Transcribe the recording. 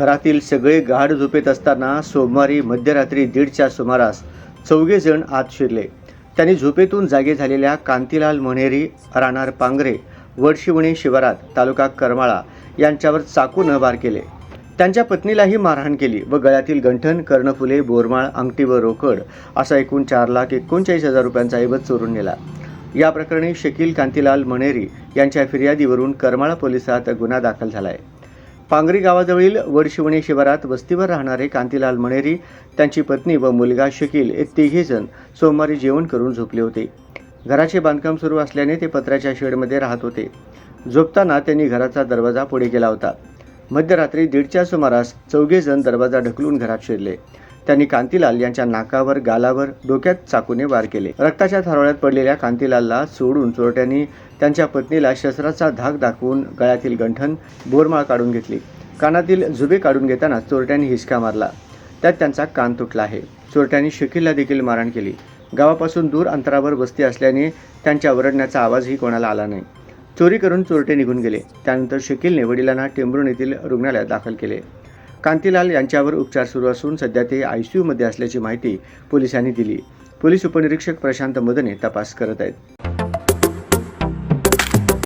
घरातील सगळे गाढ झोपेत असताना सोमवारी मध्यरात्री दीडच्या सुमारास चौघे जण आत शिरले. त्यांनी झोपेतून जागे झालेल्या कांतीलाल मनेरी राहणार पांगरे वडशिवणे शिवारात तालुका करमाळा यांच्यावर चाकून वार केले. त्यांच्या पत्नीलाही मारहाण केली व गळ्यातील गंठन कर्णफुले बोरमाळ अंगठी व रोकड असा एकूण चार लाख एकोणचाळीस हजार रुपयांचा ऐवज चोरून नेला. या प्रकरणी शकील कांतीलाल मनेरी यांच्या फिर्यादीवरून करमाळा पोलिसात गुन्हा दाखल झाला आहे पांगरी गावाजवळील वडशिवणी शिवारात वस्तीवर राहणारे कांतीलाल मणेरी त्यांची पत्नी व मुलगा शकील हे तिघेजण सोमवारी जेवण करून झोपले होते. घराचे बांधकाम सुरू असल्याने ते पत्राच्या शेडमध्ये राहत होते. झोपताना त्यांनी घराचा दरवाजा पुढे केला होता. मध्यरात्री दीडच्या सुमारास चौघेजण दरवाजा ढकलून घरात शिरले. त्यांनी कांतीलाल यांच्या नाकावर गालावर डोक्यात चाकूने वार केले. रक्ताच्या थारोळ्यात पडलेल्या कांतीलालला सोडून चोरट्यांनी त्यांच्या पत्नीला शस्त्राचा धाक दाखवून गळ्यातील गंठण बोरमाळ काढून घेतली. कानातील झुबे काढून घेताना चोरट्यांनी हिसका मारला. त्यात त्यांचा कान तुटला आहे. चोरट्यांनी शकीलला देखील मारहाण केली. गावापासून दूर अंतरावर वस्ती असल्याने त्यांच्या ओरडण्याचा आवाजही कोणाला आला नाही. चोरी करून चोरटे निघून गेले. त्यानंतर शकीलने वडिलांना टेंबरून येथील रुग्णालयात दाखल केले. कांतीलाल यांच्यावर उपचार सुरू असून सध्या ते आय सी यूमध्ये असल्याची माहिती पोलिसांनी दिली. पोलीस उपनिरीक्षक प्रशांत मदने तपास करत आहेत.